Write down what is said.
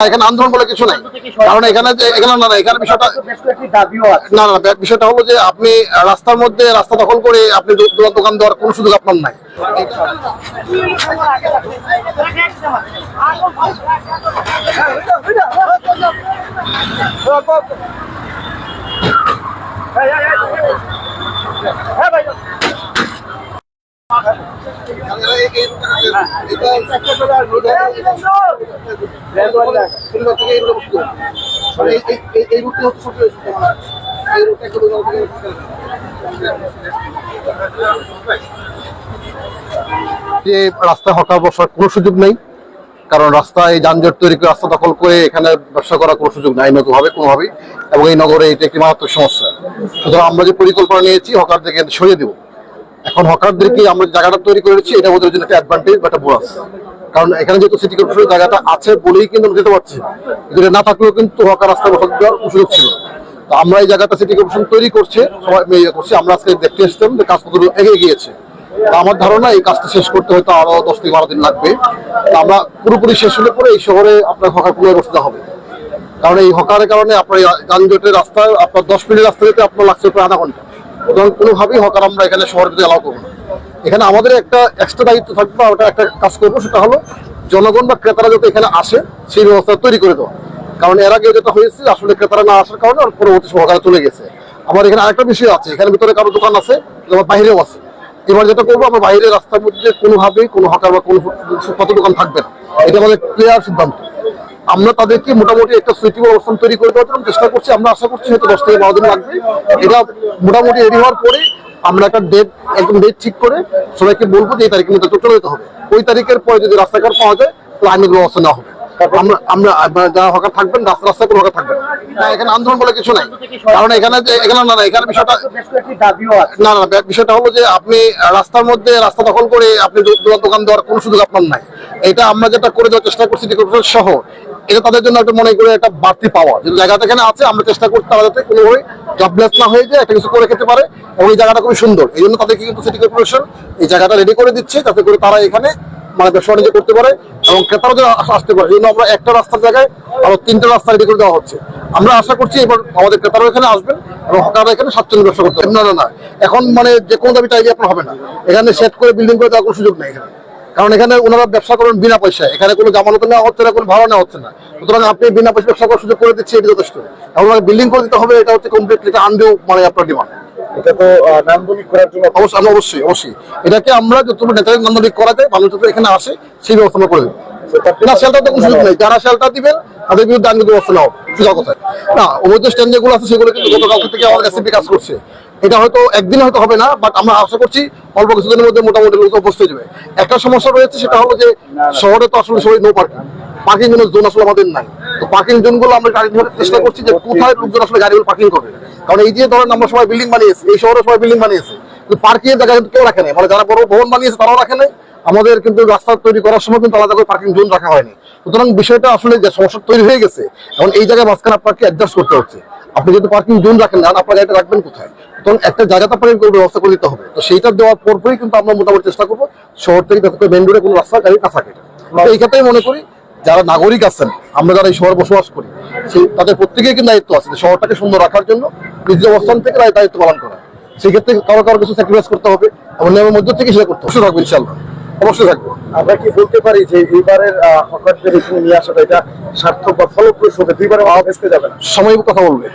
এখানে আন্দোলন বলে কিছু নাই কারণ এখানে এখানে না না এখানে বিষয়টা না না বিষয়টা হলো যে আপনি রাস্তার মধ্যে রাস্তা দখল করে আপনি দোকান দেওয়ার কোনো সুযোগ আপনার নাই যে রাস্তায় হকার বসার কোনো সুযোগ নেই, কারণ রাস্তায় যানজট তৈরি করে রাস্তা দখল করে এখানে ব্যবসা করার কোনো সুযোগ নাই নতুন হবে কোনোভাবেই। এবং এই নগরে এটা একটি মারাত্মক সমস্যা। সুতরাং আমরা যে পরিকল্পনা নিয়েছি হকার হকারদেরকে সরিয়ে দেবো। এখন হকারদেরকে আমরা জায়গাটা তৈরি করেছি এটা ওদের জন্য একটা অ্যাডভান্টেজ বা একটা বোনাস কারণ এখানে যেহেতু সিটি কর্পোরেশনের জায়গাটা আছে বলেই কিন্তু আমরা যেতে পারছি। যদি না থাকলেও কিন্তু হকার রাস্তায় বসা দেওয়ার সুযোগ ছিল। তো আমরা এই জায়গাটা সিটি কর্পোরেশন তৈরি করছে, সবাই ইয়ে করছি। আমরা আজকে দেখতে এসেছিলাম যে কাজ কতদূর এগিয়ে গিয়েছে। আমার ধারণা এই কাজটা শেষ করতে হয়তো আরও দশ থেকে বারো দিন লাগবে। আমরা পুরোপুরি শেষ হলে পরে এই শহরে আপনার হকার পুনরায় বসতে হবে। কারণ এই হকারের কারণে আপনার যানজটের রাস্তায় আপনার দশ মিনিট রাস্তা যেতে আপনার লাগছে প্রায় আধা ঘণ্টা। সুতরাং কোনোভাবেই হকার আমরা এখানে শহরে যদি অ্যালাউ করব এখানে আমাদের একটা এক্সট্রা দায়িত্ব থাকবে বা ওটা একটা কাজ করব, সেটা হলো জনগণ বা ক্রেতারা যাতে এখানে আসে, সেই ব্যবস্থা তৈরি করে দেওয়া। কারণ এর আগে যেটা হয়েছে, আসলে ক্রেতারা না আসার কারণে পরবর্তী সহকারে চলে গেছে। আমার এখানে আরেকটা বিষয় আছে, এখানে ভিতরে কারও দোকান আছে আবার বাইরেও আছে। এবার যেটা করব, আমরা বাইরে রাস্তার মধ্যে কোনোভাবেই কোনো হকার বা কোনো ফুটপাতের দোকান থাকবে না। এটা আমাদের ক্লিয়ার সিদ্ধান্ত। আমরা তাদেরকে মোটামুটি একটা সুইটিং অবস্থান তৈরি করে দেওয়ার জন্য চেষ্টা করছি। আমরা আশা করছি হয়তো দশ থেকে বারো দিন লাগবে। এটা মোটামুটি রেডি হওয়ার পরে আমরা একটা ডেট একদম ডেট ঠিক করে সবাইকে বলব যে এই তারিখের মধ্যে চলে যেতে হবে। ওই তারিখের পরে যদি রাস্তাঘাট পাওয়া যায়, তাহলে আইনের ব্যবস্থা নেওয়া হবে। আমরা আমরা যারা হকার থাকবেন, রাস্তা, রাস্তায় কোনো হকার থাকবেন না। এখানে আন্দোলন বলে কিছু নাই। কারণ এখানে যে, এখানে না না, এখানে বিষয়টা না না বিষয়টা হলো যে আপনি রাস্তার মধ্যে রাস্তা দখল করে আপনি দোকান দেওয়ার কোনো সুযোগ আপনার নাই। এটা আমরা যেটা করে দেওয়ার চেষ্টা করছি কর্পোরেশন সহ এটা তাদের জন্য একটা মনে করে একটা বাড়তি পাওয়া যে জায়গাটা এখানে আছে আমরা চেষ্টা করতে তারা যাতে কোনোভাবে জবলেস না হয়ে যায় একটা কিছু করে খেতে পারে এবং এই জায়গাটা খুবই সুন্দর এই জন্য তাদেরকে কিন্তু সিটি কর্পোরেশন এই জায়গাটা রেডি করে দিচ্ছে যাতে করে তারা এখানে মানে ব্যবসা বাণিজ্য করতে পারে এবং ক্রেতারা যেন আসতে পারে এই জন্য আমরা একটা রাস্তার জায়গায় আরও তিনটা রাস্তা রেডি করে দেওয়া হচ্ছে আমরা আশা করছি এবার আমাদের ক্রেতারা এখানে আসবেন এবং হকাররা এখানে স্বাচ্ছন্দ্য ব্যবসা করতে না না না এখন মানে যে কোনো দাবি চাইলে আপনার হবে না এখানে সেট করে বিল্ডিং করে দেওয়ার কোনো সুযোগ নেই এখানে কারণ এখানে ওনারা ব্যবসা করেন বিনা পয়সায়। এখানে কোনো জামানত নেওয়া হচ্ছে না কোনো ভাড়া নেওয়া হচ্ছে না। সুতরাং আপনি বিনা পয়সা ব্যবসা করার সুযোগ করে দিচ্ছি এটা যথেষ্ট। এখন বিল্ডিং করে দিতে হবে এটা হচ্ছে কমপ্লিটলি এটা আনডিউ মানে আপনার ডিমান্ড এটা তো নান্দনিক করার জন্য অবশ্যই অবশ্যই অবশ্যই। এটাকে আমরা যতটুকু নেতাদের নান্দনিক করা যায় মানুষ যত এখানে আসে সেই ব্যবস্থা করে দেবো। না শেল্টার তো কোনো সুযোগ নেই। যারা শেল্টার দিবেন তাদের বিরুদ্ধে ব্যবস্থা নেওয়া সোজা না অবৈধ স্ট্যান্ড যেগুলো আছে সেগুলো কিন্তু গতকাল থেকে আমাদের এসএপি কাজ করছে। এটা হয়তো একদিন হয়তো হবে না বাট আমরা আশা করছি অল্প কিছুদিনের মধ্যে মোটামুটি লোক উপস্থিত হয়ে যাবে। একটা সমস্যা রয়েছে, সেটা হলো যে শহরে তো আসলে সবাই নো পার্কিং পার্কিং জোন আসলে আমাদের নাই। তো পার্কিং জোনগুলো আমরা গাড়ি ধরে চেষ্টা করছি যে কোথায় লোকজন আসলে গাড়িগুলো পার্কিং করবে কারণ এই যে ধরেন আমরা সবাই বিল্ডিং বানিয়েছি, এই শহরে সবাই বিল্ডিং বানিয়েছে। পার্কিং এর জায়গা কিন্তু কেউ রাখে নাই। মানে যারা বড় ভবন বানিয়েছে, তারাও রাখে নাই। আমাদের কিন্তু রাস্তা তৈরি করার সময় কিন্তু আলাদা করে পার্কিং জোন রাখা হয়নি। সুতরাং বিষয়টা আসলে যে সমস্যা তৈরি হয়ে গেছে, এখন এই জায়গায় মাঝখানে আপনাকে অ্যাডজাস্ট করতে হচ্ছে। আপনি যেহেতু পার্কিং জোন রাখেন না, আপনার গাড়িটা রাখবেন কোথায়? তখন একটা পার্কিং করে ব্যবস্থা করে দিতে হবে। তো সেইটা দেওয়ার পরপরই কিন্তু আমরা মোটামুটি চেষ্টা করব শহর থেকে যাতে মেন রোডে কোনো রাস্তা গাড়ি না থাকে। এই ক্ষেত্রেই মনে করি যারা নাগরিক আছেন আমরা যারা এই শহরে বসবাস করি সেই তাদের প্রত্যেকেই কিন্তু দায়িত্ব আছে শহরটাকে সুন্দর রাখার জন্য নিজ অবস্থান থেকে তাদের দায়িত্ব পালন করা। সেই ক্ষেত্রে কারও কারও কিছু স্যাক্রিফাইস করতে হবে এবং নিয়মের মধ্যে থেকে সেটা করতে হবে। অবশ্যই থাকবে ইনশাল্লাহ অবশ্যই থাকবে। আমরা কি বলতে পারি যে এইবারের হকারদের এখানে নিয়ে আসাটা এটা সার্থক বা ফলপ্রসূ হবে? দুইবারে যাবে না। সময় কথা বলবে।